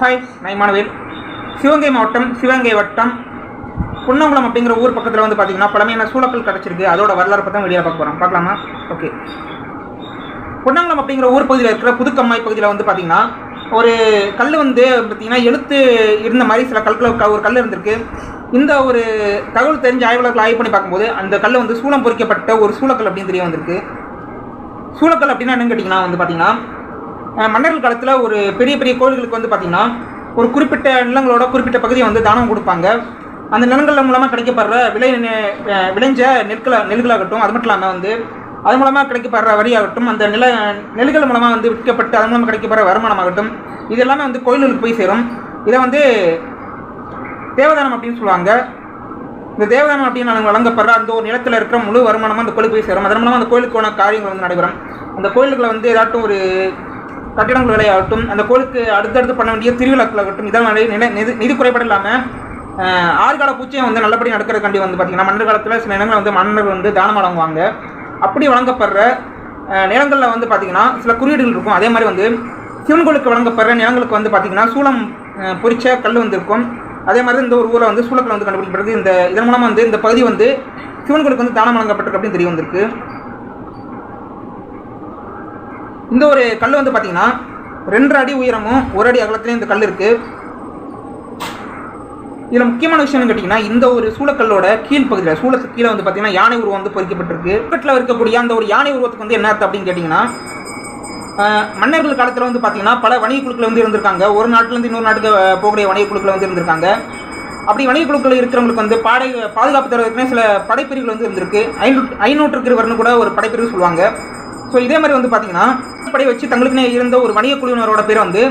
Hi நான் சிவகங்கை மாவட்டம் சிவகங்கை வட்டம் புன்னங்குளம் அப்படிங்கிற ஊர் பக்கத்தில் வந்து பார்த்தீங்கன்னா பழமையான சூழக்கல் கிடச்சிருக்கு. அதோட வரலாறு பற்றி வெளியாக பார்க்க போகிறோம் பார்க்கலாமா? ஓகே புன்னங்குளம் அப்படிங்கிற ஊர் பகுதியில் இருக்கிற புதுக்கம்மாய் பகுதியில் வந்து பார்த்தீங்கன்னா ஒரு கல் வந்து பார்த்திங்கன்னா எழுத்து இருந்த மாதிரி சில கற்கள் க- ஒரு கல் இருந்திருக்கு. இந்த ஒரு தகவல் தெரிஞ்ச ஆய்வாளர்கள் ஆய்வு பண்ணி பார்க்கும்போது அந்த கல் வந்து சூளம் பொறிக்கப்பட்ட ஒரு சூளக்கல் அப்படின்னு தெரிய வந்திருக்கு. சூளக்கல் அப்படின்னா என்னன்னு கேட்டிங்கன்னா வந்து பார்த்தீங்கன்னா மன்னர்கள் காலத்தில் ஒரு பெரிய பெரிய கோயில்களுக்கு வந்து பார்த்திங்கன்னா ஒரு குறிப்பிட்ட நிலங்களோட குறிப்பிட்ட பகுதியை வந்து தானம் கொடுப்பாங்க. அந்த நிலங்கள் மூலமாக கிடைக்கப்படுற விளை விளைஞ்ச நெற்கள நெல்களாகட்டும் அது மட்டும் இல்லாமல் வந்து அது மூலமாக கிடைக்கப்படுற வரியாகட்டும் அந்த நில நெல்கள் மூலமாக வந்து விற்கப்பட்டு அது மூலமாக கிடைக்கப்படுற வருமானமாகட்டும் இது எல்லாமே வந்து கோயில்களுக்கு போய் சேரும். இதை வந்து தேவதானம் அப்படின்னு சொல்லுவாங்க. இந்த தேவதானம் அப்படின்னு வழங்கப்படுற அந்த ஒரு நிலத்தில் இருக்கிற முழு வருமானமாக அந்த கோயிலுக்கு போய் சேரும். அதன் மூலமாக அந்த கோயிலுக்கான காரியங்கள் வந்து நடைபெறும். அந்த கோயிலுக்குள்ள வந்து ஏதாட்டும் ஒரு கட்டிடங்கள் வேலையாகட்டும் அந்த கோயிலுக்கு அடுத்தடுத்து பண்ண வேண்டிய திருவிழாக்களாகட்டும் இதெல்லாம் நிறைய நிதி நிதி குறைபாடு இல்லாமல் ஆறுகால பூச்சியை வந்து நல்லபடி நடக்கிறதுக்காண்டி வந்து பார்த்திங்கன்னா மன்னர் காலத்தில் சில இடங்கள் வந்து மன்னர்கள் வந்து தானம் வழங்குவாங்க அப்படி வழங்கப்படுற நிலங்களில் வந்து பார்த்திங்கன்னா சில குறியீடுகள் இருக்கும். அதே மாதிரி வந்து சிவன் கோயிலுக்கு வழங்கப்படுற நிலங்களுக்கு வந்து பார்த்திங்கன்னா சூளம் பொறிச்ச பொரிச்ச கல் வந்து இருக்கும். அதே மாதிரி இந்த ஒரு ஊரில் வந்து சூளக்கல் வந்து கண்டுபிடிக்கப்படுது. இந்த இதன் மூலமாக வந்து இந்த பகுதி வந்து சிவன் கோயிலுக்கு வந்து தானம் வழங்கப்பட்டிருக்கு அப்படின்னு தெரிய வந்திருக்கு. இந்த ஒரு கல் வந்து பார்த்தீங்கன்னா ரெண்டரை அடி உயரமும் ஒரு அடி அகலத்துலேயும் இந்த கல் இருக்குது இதில் முக்கியமான விஷயம் கேட்டிங்கன்னா இந்த ஒரு சூளக்கல்லோட கீழ் பகுதியில் சூளத்துக்கு கீழே வந்து பார்த்தீங்கன்னா யானை உருவம் வந்து பொறிக்கப்பட்டிருக்கு. பக்கத்தில் இருக்கக்கூடிய அந்த ஒரு யானை உருவத்துக்கு வந்து என்ன அர்த்தம் அப்படின்னு கேட்டிங்கன்னா மன்னர்கள் காலத்தில் வந்து பார்த்தீங்கன்னா பல வணிக குழுக்கள் வந்து இருந்திருக்காங்க. ஒரு நாட்டிலேருந்து இன்னொரு நாட்டுக்கு போகக்கூடிய வணிக குழுக்கள் வந்து இருந்திருக்காங்க. அப்படி வணிக குழுக்கள் இருக்கிறவங்களுக்கு வந்து பாடை பாதுகாப்பு தருவதற்குனே சில படைப்பிரிவுகள் வந்து இருந்திருக்கு. ஐநூற்று ஐநூற்றுக்கு வரணும் கூட ஒரு படைப்பிரிவு சொல்லுவாங்க. ஸோ இதே மாதிரி வந்து பார்த்தீங்கன்னா படை வச்சு தங்களுக்குனே இருந்த ஒரு வணிக குழுவினரோட பேர் வந்து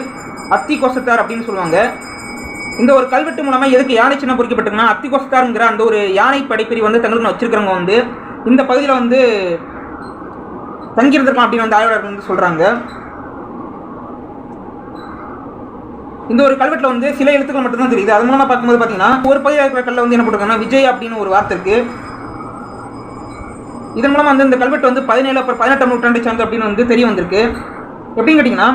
அத்தி கோசத்தார் அப்படின்னு சொல்லுவாங்க. இந்த ஒரு கல்வெட்டு மூலமாக எதுக்கு யானை சின்ன பொறிக்கப்பட்டிருக்குன்னா அத்தி கோசத்தாருங்கிற அந்த ஒரு யானை படைப்பிரி வந்து தங்களுக்கு வச்சிருக்கிறவங்க வந்து இந்த பகுதியில் வந்து தங்கியிருந்திருக்கலாம் அப்படின்னு வந்து ஆய்வாளர்கள் வந்து சொல்கிறாங்க இந்த ஒரு கல்வெட்டில் வந்து சில எழுத்துக்கள் மட்டும்தான் தெரியுது. அது மூலமாக பார்க்கும்போது பார்த்தீங்கன்னா ஒரு பகுதியில் இருக்கிற கல்ல வந்து என்ன போட்டிருக்காங்கன்னா விஜய் அப்படின்னு ஒரு வார்த்தை இருக்குது இதன் மூலமாக வந்து இந்த கல்வெட்டு வந்து பதினேழு அப்புறம் பதினெட்டாம் நூற்றாண்டை சார்ந்து அப்படின்னு வந்து தெரிய வந்திருக்கு. எப்படின்னு கேட்டிங்கன்னா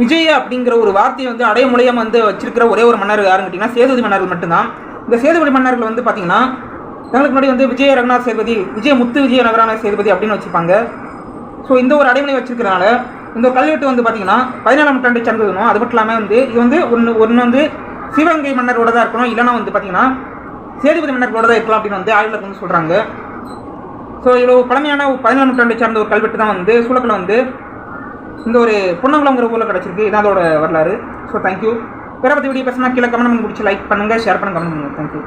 விஜய அப்படிங்கிற ஒரு வார்த்தையை வந்து அடைமொழியாக வந்து வச்சிருக்கிற ஒரே ஒரு மன்னர் யாருன்னு கேட்டிங்கன்னா சேதுபதி மன்னர்கள் மட்டும்தான். இந்த சேதுபதி மன்னர்கள் வந்து பார்த்தீங்கன்னா தங்களுக்கு முன்னாடி வந்து விஜய ரங்கநாத் சேதுபதி விஜய முத்து விஜய நகரான சேதுபதி அப்படின்னு வச்சுப்பாங்க ஸோ இந்த ஒரு அடைமொழி வச்சிருக்கிறனால இந்த கல்வெட்டு வந்து பார்த்தீங்கன்னா பதினேழாம் நூற்றாண்டை சார்ந்ததுனும் அது மட்டும் இல்லாமல் வந்து இது வந்து ஒன்று ஒன்று வந்து சிவகங்கை மன்னரோட தான் இருக்கணும். இல்லைன்னா வந்து பார்த்தீங்கன்னா சேதுபதி மன்னர்களோட தான் இருக்கலாம் அப்படின்னு வந்து ஆய்வாளர்கள் வந்து சொல்கிறாங்க ஸோ இவ்வளோ பழமையான பதினேழு நூற்றாண்டை சார்ந்த ஒரு கல்வெட்டு தான் வந்து சூழக்கில் வந்து இந்த ஒரு பொன்னங்குளங்கிற ஊரில் கிடச்சிருக்கு. இதான் அதோட வரலாறு. ஸோ தேங்க்யூ வேறு பற்றி வீடியோ பேசினா கீழே கமெண்ட் பண்ணி பிடிச்சி லைக் பண்ணுங்கள் ஷேர் பண்ணுங்கள் கமெண்ட் பண்ணுங்கள் தேங்க்யூ